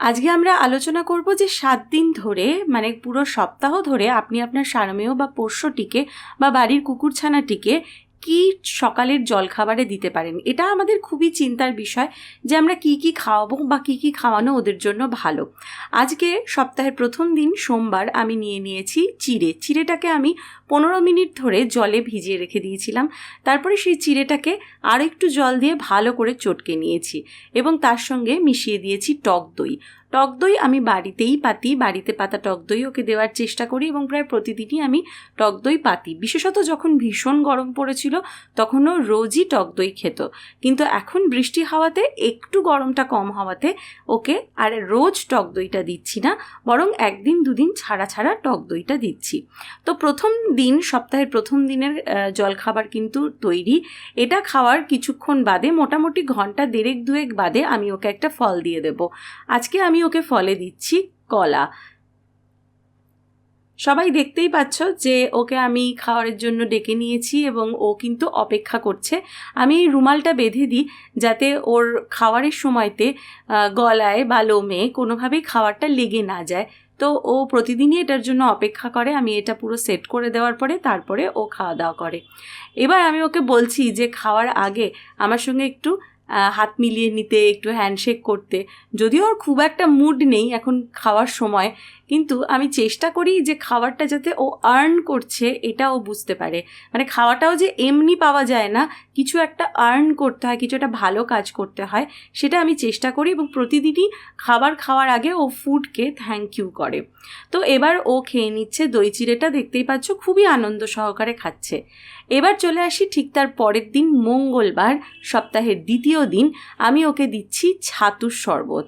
আজকে আমরা আলোচনা করব যে সাত দিন ধরে মানে পুরো সপ্তাহ ধরে আপনি আপনার সারমেয় বা পোষ্যটিকে বা বাড়ির কুকুরছানাটিকে কি সকালের জলখাবারে দিতে পারেন? এটা আমাদের খুবই চিন্তার বিষয় যে আমরা কি কি খাওয়াবো বা কি কি খাওয়ানো ওদের জন্য ভালো। আজকে সপ্তাহের প্রথম দিন সোমবার আমি নিয়ে নিয়েছি চিড়ে। চিড়েটাকে আমি পনেরো মিনিট ধরে জলে ভিজিয়ে রেখে দিয়েছিলাম। তারপরে সেই চিড়েটাকে আর একটু জল দিয়ে ভালো করে চটকে নিয়েছি এবং তার সঙ্গে মিশিয়ে দিয়েছি টক দই। টক দই আমি বাড়িতেই পাতি, বাড়িতে পাতা টক দই ওকে দেওয়ার চেষ্টা করি এবং প্রায় প্রতিদিনই আমি টক দই পাতি। বিশেষত যখন ভীষণ গরম পড়েছিল, তখনও রোজই টক দই খেত। কিন্তু এখন বৃষ্টি হাওয়াতে, একটু গরমটা কম হওয়াতে ওকে আর রোজ টক দইটা দিচ্ছি না, বরং একদিন দুদিন ছাড়া ছাড়া টক দইটা দিচ্ছি। তো প্রথম দিন, সপ্তাহের প্রথম দিনের জলখাবার কিন্তু তৈরি। এটা খাওয়ার কিছুক্ষণ বাদে, মোটামুটি ঘণ্টা দেড়েক দুয়েক বাদে আমি ওকে একটা ফল দিয়ে দেবো। আজকে আমি ওকে ফলে দিচ্ছি কলা। সবাই দেখতেই পাচ্ছ যে ওকে আমি খাওয়ারের জন্য ডেকে নিয়েছি এবং ও কিন্তু অপেক্ষা করছে। আমি এই রুমালটা বেঁধে দিই যাতে ওর খাওয়ারের সময়তে গলায় বা লোমে কোনোভাবেই খাওয়ারটা লেগে না যায়। তো ও প্রতিদিনই এটার জন্য অপেক্ষা করে। আমি এটা পুরো সেট করে দেওয়ার পরে তারপরে ও খাওয়া দাওয়া করে। এবার আমি ওকে বলছি যে, খাওয়ার আগে আমার সঙ্গে একটু হাত মিলিয়ে নিতে, একটু হ্যান্ডশেক করতে। যদিও ওর খুব একটা মুড নেই এখন খাওয়ার সময়, কিন্তু আমি চেষ্টা করি যে খাবারটা যাতে ও আর্ন করছে এটা ও বুঝতে পারে। মানে খাওয়াটাও যে এমনি পাওয়া যায় না, কিছু একটা আর্ন করতে হয়, কিছু একটা ভালো কাজ করতে হয়, সেটা আমি চেষ্টা করি এবং প্রতিদিনই খাবার খাওয়ার আগে ও ফুডকে থ্যাংক ইউ করে। তো এবার ও খেয়ে নিচ্ছে, দই চিড়েটা দেখতেই পাচ্ছ, খুবই আনন্দ সহকারে খাচ্ছে। এবার চলে আসি ঠিক তার পরের দিন, মঙ্গলবার সপ্তাহের দ্বিতীয় দিন, আমি ওকে দিচ্ছি ছাতুর শরবত।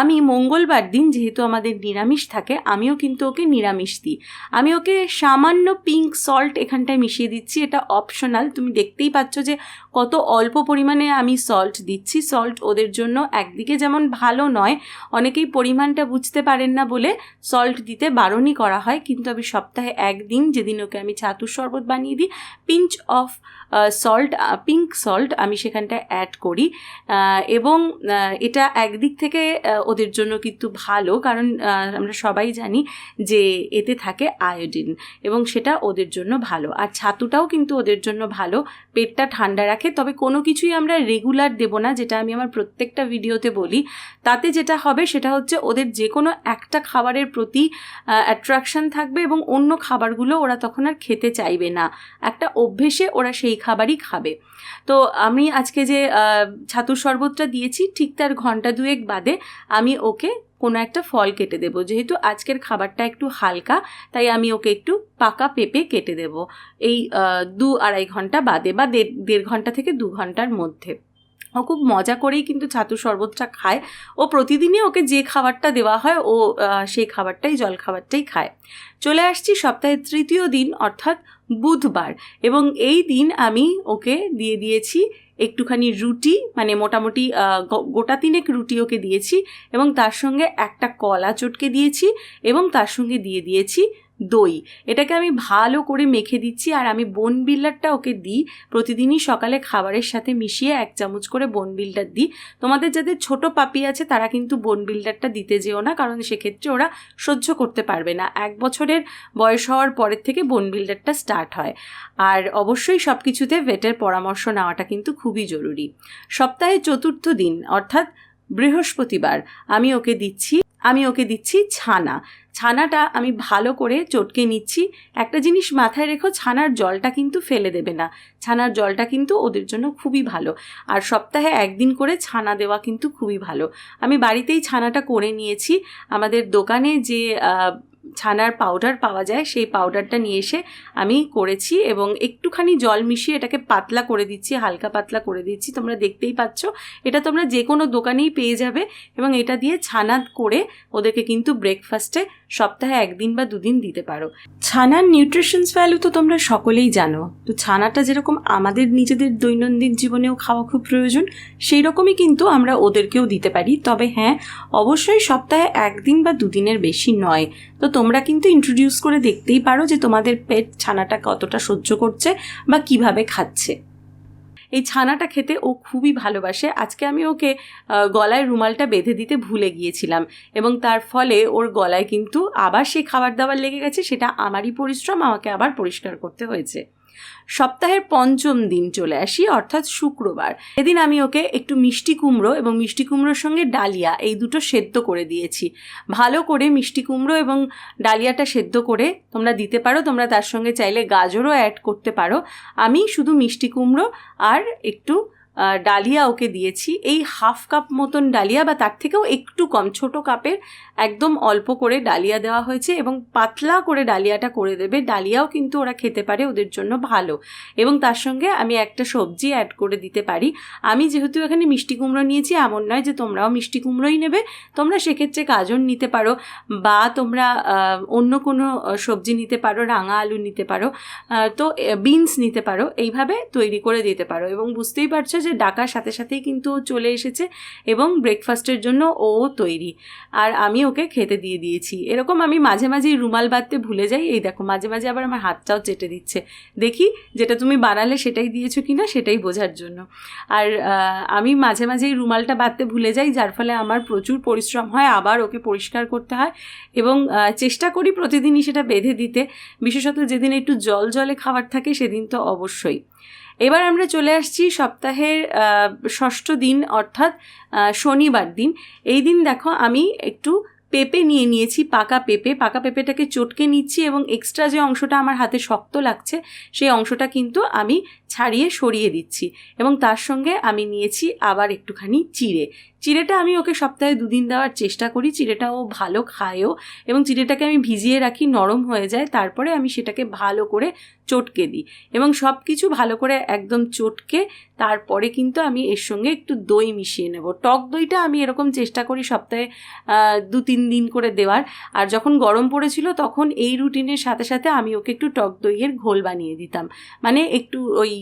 আমি মঙ্গলবার দিন যেহেতু আমাদের নিরামিষ থাকে, আমিও কিন্তু ওকে নিরামিষ দিই। আমি ওকে সামান্য পিঙ্ক সল্ট এখানটায় মিশিয়ে দিচ্ছি, এটা অপশনাল তুমি দেখতেই পাচ্ছ যে কত অল্প পরিমাণে আমি সল্ট দিচ্ছি। সল্ট ওদের জন্য একদিকে যেমন ভালো নয়, অনেকেই পরিমাণটা বুঝতে পারেন না বলে সল্ট দিতে বারণই করা হয়। কিন্তু আমি সপ্তাহে একদিন যেদিন ওকে আমি ছাতুর শরবত বানিয়ে দিই pinch of salt pink salt আমি সেখানটায় অ্যাড করি। এবং এটা একদিক থেকে ওদের জন্য কিন্তু ভালো, কারণ আমরা সবাই জানি যে এতে থাকে আয়োডিন এবং সেটা ওদের জন্য ভালো। আর ছাতুটাও কিন্তু ওদের জন্য ভালো, পেটটা ঠান্ডা রাখে। তবে কোনো কিছুই আমরা রেগুলার দেবো না, যেটা আমি আমার প্রত্যেকটা ভিডিওতে বলি। তাতে যেটা হবে সেটা হচ্ছে ওদের যে কোনো একটা খাবারের প্রতি অ্যাট্রাকশন থাকবে এবং অন্য খাবারগুলো ওরা তখন আর খেতে চাইবে না। একটা অভ্যেসে ওরা সেই খাবারই খাবে। তো আমি আজকে যে ছাতুর শরবতটা দিয়েছি, ঠিক তার ঘণ্টা দুয়েক বাদে আমি ওকে কোনো একটা ফল কেটে দেবো। যেহেতু আজকের খাবারটা একটু হালকা, তাই আমি ওকে একটু পাকা পেঁপে কেটে দেব। এই দু আড়াই ঘণ্টা বাদে বা দেড় ঘণ্টা থেকে দু ঘণ্টার মধ্যে। ও খুব মজা করেই কিন্তু ছাতুর শরবতটা খায়। ও প্রতিদিনই ওকে যে খাবারটা দেওয়া হয়, ও সেই খাবারটাই, জল খাবারটাই খায়। চলে আসছি সপ্তাহের তৃতীয় দিন, অর্থাৎ বুধবার। এবং এই দিন আমি ওকে দিয়ে দিয়েছি একটুখানি রুটি মানে মোটামুটি গোটা তিনেক রুটি ওকে দিয়েছি এবং তার সঙ্গে একটা কলা চটকে দিয়েছি এবং তার সঙ্গে দিয়ে দিয়েছি দই। এটাকে আমি ভালো করে মেখে দিচ্ছি আর আমি বোন বিল্লারটা ওকে দিই। প্রতিদিনই সকালে খাবারের সাথে মিশিয়ে এক চামচ করে বোন বিল্ডার দিই। তোমাদের যাদের ছোট পাপি আছে, তারা কিন্তু বোন বিল্ডারটা দিতে যেও না, কারণ সেক্ষেত্রে ওরা সহ্য করতে পারবে না। এক বছরের বয়স হওয়ার পরের থেকে বোন বিল্ডারটা স্টার্ট হয়। আর অবশ্যই সব কিছুতে ভেটের পরামর্শ নেওয়াটা কিন্তু খুবই জরুরি। সপ্তাহে চতুর্থ দিন, অর্থাৎ বৃহস্পতিবার, আমি ওকে দিচ্ছি, আমি ওকে দিচ্ছি ছানা। ছানাটা আমি ভালো করে চটকে নিচ্ছি। একটা জিনিস মাথায় রেখো, ছানার জলটা কিন্তু ফেলে দেবে না। ছানার জলটা কিন্তু ওদের জন্য খুবই ভালো। আর সপ্তাহে একদিন করে ছানা দেওয়া কিন্তু খুবই ভালো। আমি বাড়িতেই ছানাটা করে নিয়েছি। আমাদের দোকানে যে ছানার পাউডার পাওয়া যায়, সেই পাউডারটা নিয়ে এসে আমি করেছি এবং একটুখানি জল মিশিয়ে এটাকে পাতলা করে দিচ্ছি, হালকা পাতলা করে দিচ্ছি। তোমরা দেখতেই পাচ্ছ, এটা তোমরা যে কোনো দোকানেই পেয়ে যাবে এবং এটা দিয়ে ছানা করে ওদেরকে কিন্তু ব্রেকফাস্টে সপ্তাহে একদিন বা দুদিন দিতে পারো। ছানার নিউট্রিশনস ভ্যালু তো তোমরা সকলেই জানো। তো ছানাটা যেরকম আমাদের নিজেদের দৈনন্দিন জীবনেও খাওয়া খুব প্রয়োজন সেই রকমই কিন্তু আমরা ওদেরকেও দিতে পারি। তবে হ্যাঁ অবশ্যই সপ্তাহে একদিন বা দুদিনের বেশি নয়। তো তোমরা কিন্তু ইন্ট্রোডিউস করে দেখতেই পারো যে তোমাদের পেট ছানাটা কতটা সহ্য করছে বা কীভাবে খাচ্ছে। এই ছানাটা খেতে ও খুবই ভালোবাসে। আজকে আমি ওকে গলায় রুমালটা বেঁধে দিতে ভুলে গিয়েছিলাম এবং তার ফলে ওর গলায় কিন্তু আবার সেই খাবার দাবার লেগে গেছে, সেটা আমারই পরিশ্রম, আমাকে আবার পরিষ্কার করতে হয়েছে। সপ্তাহের পঞ্চম দিন চলে আসি, অর্থাৎ শুক্রবার। এদিন আমি ওকে একটু মিষ্টি কুমড়ো এবং মিষ্টি কুমড়োর সঙ্গে ডালিয়া এই দুটো সেদ্ধ করে দিয়েছি। ভালো করে মিষ্টি কুমড়ো এবং ডালিয়াটা সেদ্ধ করে তোমরা দিতে পারো, তোমরা তার সঙ্গে চাইলে গাজরও অ্যাড করতে পারো। আমি শুধু মিষ্টি কুমড়ো আর একটু ডালিয়া ওকে দিয়েছি। এই হাফ কাপ মতন ডালিয়া বা তার থেকেও একটু কম, ছোট কাপের একদম অল্প করে ডালিয়া দেওয়া হয়েছে এবং পাতলা করে ডালিয়াটা করে দেবে। ডালিয়াও কিন্তু ওরা খেতে পারে, ওদের জন্য ভালো। এবং তার সঙ্গে আমি একটা সবজি অ্যাড করে দিতে পারি। আমি যেহেতু এখানে মিষ্টি কুমড়ো নিয়েছি, এমন নয় যে তোমরাও মিষ্টি কুমড়োই নেবে। তোমরা সেক্ষেত্রে গাজর নিতে পারো বা তোমরা অন্য কোনো সবজি নিতে পারো, রাঙা আলু নিতে পারো। তো বিনস নিতে পারো। এইভাবে তৈরি করে দিতে পারো। এবং বুঝতেই পারছ যে ডাকার সাথে সাথেই কিন্তু চলে এসেছে এবং ব্রেকফাস্টের জন্য ও তৈরি। আর আমি ওকে খেতে দিয়ে দিয়েছি। এরকম আমি মাঝে মাঝেই রুমাল বাঁধতে ভুলে যাই। এই দেখো, মাঝে মাঝে আবার আমার হাতটাও চেটে দিচ্ছে। দেখি যেটা তুমি বানালে সেটাই দিয়েছ কি না সেটাই বোঝার জন্য। আর আমি মাঝে মাঝেই রুমালটা বাঁধতে ভুলে যাই, যার ফলে আমার প্রচুর পরিশ্রম হয়, আবার ওকে পরিষ্কার করতে হয় এবং চেষ্টা করি প্রতিদিনই সেটা বেঁধে দিতে। বিশেষত যেদিন একটু জল জলে খাবার থাকে সেদিন তো অবশ্যই। এবার আমরা চলে আসছি সপ্তাহের ষষ্ঠ দিন অর্থাৎ শনিবার দিন। এই দিন দেখো আমি একটু পেঁপে নিয়ে নিয়েছি, পাকা পেঁপে। পাকা পেঁপেটাকে চটকে নিচ্ছি এবং এক্সট্রা যে অংশটা আমার হাতে শক্ত লাগছে, সেই অংশটা কিন্তু আমি ছাড়িয়ে সরিয়ে দিচ্ছি। এবং তার সঙ্গে আমি নিয়েছি আবার একটুখানি চিড়ে। চিড়েটা আমি ওকে সপ্তাহে দুদিন দেওয়ার চেষ্টা করি, চিড়েটা ও ভালো খায়ও এবং চিড়েটাকে আমি ভিজিয়ে রাখি, নরম হয়ে যায়, তারপরে আমি সেটাকে ভালো করে চটকে দিই এবং সব কিছু ভালো করে একদম চটকে তারপরে কিন্তু আমি এর সঙ্গে একটু দই মিশিয়ে নেব। টক দইটা আমি এরকম চেষ্টা করি সপ্তাহে দু তিন দিন করে দেওয়ার। আর যখন গরম পড়েছিল তখন এই রুটিনের সাথে সাথে আমি ওকে একটু টক দইয়ের ঘোল বানিয়ে দিতাম। মানে একটু ওই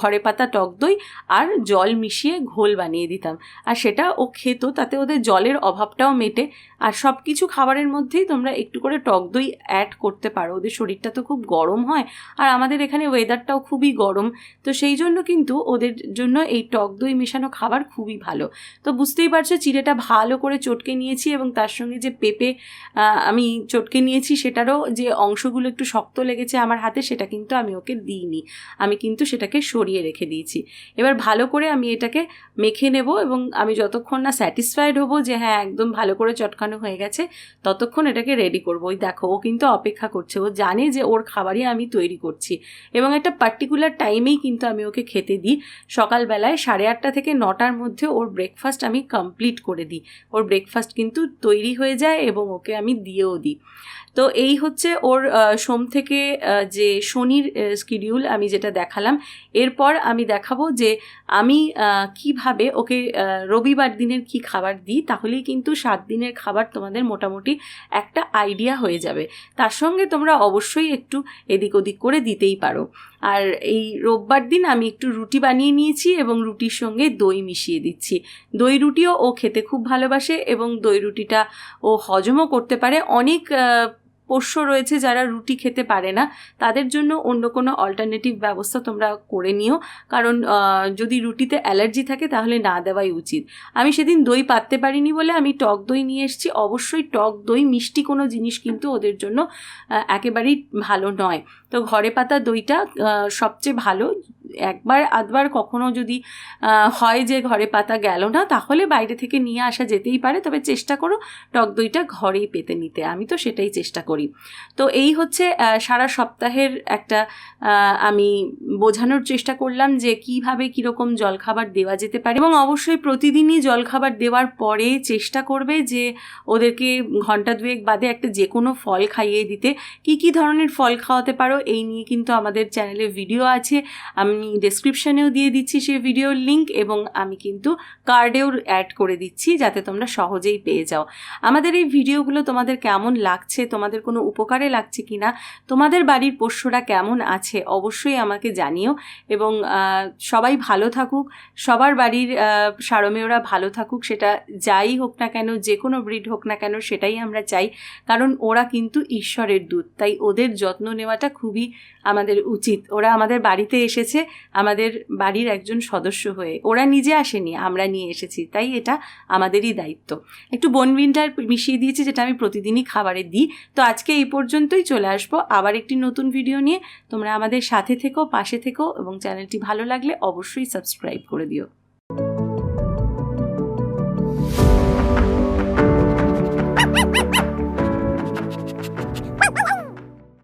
ঘরে পাতা টক দই আর জল মিশিয়ে ঘোল বানিয়ে দিতাম। আর সেটা ও খেত, তাতে ওদের জলের অভাবটাও মেটে। আর সব কিছু খাবারের মধ্যেই তোমরা একটু করে টক দই অ্যাড করতে পারো। ওদের শরীরটা তো খুব গরম হয়। আর আমাদের এখানে ওয়েদারটাও খুবই গরম। তো সেই জন্য কিন্তু ওদের জন্য এই টক দই মেশানো খাবার খুবই ভালো। তো বুঝতেই পারছ, চিড়েটা ভালো করে চটকে নিয়েছি এবং তার সঙ্গে যে পেঁপে আমি চটকে নিয়েছি সেটারও যে অংশগুলো একটু শক্ত লেগেছে আমার হাতে, সেটা কিন্তু আমি ওকে দিইনি। আমি কিন্তু সেটাকে সরিয়ে রেখে দিয়েছি। এবার ভালো করে আমি এটাকে মেখে নেব এবং আমি যতক্ষণ না স্যাটিসফাইড হব যে হ্যাঁ একদম ভালো করে চটকানো হয়ে গেছে, ততক্ষণ এটাকে রেডি করব। ওই দেখো, ও কিন্তু অপেক্ষা করছে। ও জানে যে ওর খাবারই আমি তৈরি করছি। এবং একটা পার্টিকুলার টাইমেই কিন্তু আমি ওকে খেতে দিই। সকালবেলায় সাড়ে আটটা থেকে নটার মধ্যে ওর ব্রেকফাস্ট আমি কমপ্লিট করে দিই। ওর ব্রেকফাস্ট কিন্তু তৈরি হয়ে যায় এবং ওকে আমি দিয়েও দিই। তো এই হচ্ছে ওর সোম থেকে যে শনির স্কিডিউল আমি যেটা দেখালাম, এরপর আমি দেখাবো যে আমি কীভাবে ওকে রবিবার দিনের কি খাবার দিই, তাহলেই কিন্তু সাত দিনের খাবার তোমাদের মোটামুটি একটা আইডিয়া হয়ে যাবে। তার সঙ্গে তোমরা অবশ্যই একটু এদিক ওদিক করে দিতেই পারো। আর এই রোববার দিন আমি একটু রুটি বানিয়ে নিয়েছি এবং রুটির সঙ্গে দই মিশিয়ে দিচ্ছি। দই রুটিও ও খেতে খুব ভালোবাসে এবং দই রুটিটা ও হজমও করতে পারে। অনেক পোষ্য রয়েছে যারা রুটি খেতে পারে না, তাদের জন্য অন্য কোনো অল্টারনেটিভ ব্যবস্থা তোমরা করে নিও। কারণ যদি রুটিতে অ্যালার্জি থাকে তাহলে না দেওয়াই উচিত। আমি সেদিন দই পাততে পারিনি বলে আমি টক দই নিয়ে এসেছি। অবশ্যই টক দই, মিষ্টি কোনো জিনিস কিন্তু ওদের জন্য একেবারেই ভালো নয়। তো ঘরে পাতা দইটা সবচেয়ে ভালো একবার আধবার কখনো যদি হয় যে ঘরে পাতা গেল না, তাহলে বাইরে থেকে নিয়ে আসা যেতেই পারে। তবে চেষ্টা করো টক দইটা ঘরেই পেতে নিতে। আমি তো সেটাই চেষ্টা করি। তো এই হচ্ছে সারা সপ্তাহের একটা আমি বোঝানোর চেষ্টা করলাম যে কীভাবে কীরকম জলখাবার দেওয়া যেতে পারে। এবং অবশ্যই প্রতিদিনই জলখাবার দেওয়ার পরে চেষ্টা করবে যে ওদেরকে ঘণ্টা দুয়েক বাদে একটা যে কোনো ফল খাইয়ে দিতে। কি কি ধরনের ফল খাওয়াতে পারো, এই নিয়ে কিন্তু আমাদের চ্যানেলে ভিডিও আছে। আমি ডেসক্রিপশনেও দিয়ে দিচ্ছি সেই ভিডিওর লিঙ্ক এবং আমি কিন্তু কার্ডেও অ্যাড করে দিচ্ছি যাতে তোমরা সহজেই পেয়ে যাও। আমাদের এই ভিডিওগুলো তোমাদের কেমন লাগছে? তোমাদের কোনো উপকারে লাগছে কি না তোমাদের বাড়ির পোষ্যরা কেমন আছে? অবশ্যই আমাকে জানিও এবং সবাই ভালো থাকুক। সবার বাড়ির সারমেয়রা ভালো থাকুক। সেটা যাই হোক না কেন যে কোনো ব্রিড হোক না কেন, সেটাই আমরা চাই। কারণ ওরা কিন্তু ঈশ্বরের দূত। তাই ওদের যত্ন নেওয়াটা খুবই আমাদের উচিত। ওরা আমাদের বাড়িতে এসেছে আমাদের বাড়ির একজন সদস্য হয়ে, ওরা নিজে আসেনি, আমরা নিয়ে এসেছি, তাই এটা আমাদেরই দায়িত্ব। একটু বনবিনটা মিশিয়ে দিয়েছি, যেটা আমি প্রতিদিনই খাবারে দিই। তো আজকে এই পর্যন্তই, চলে আসব আবার একটি নতুন ভিডিও নিয়ে। তোমরা আমাদের সাথে থেকো, পাশে থেকো এবং চ্যানেলটি ভালো লাগলে অবশ্যই সাবস্ক্রাইব করে দিও। Ha ha ha!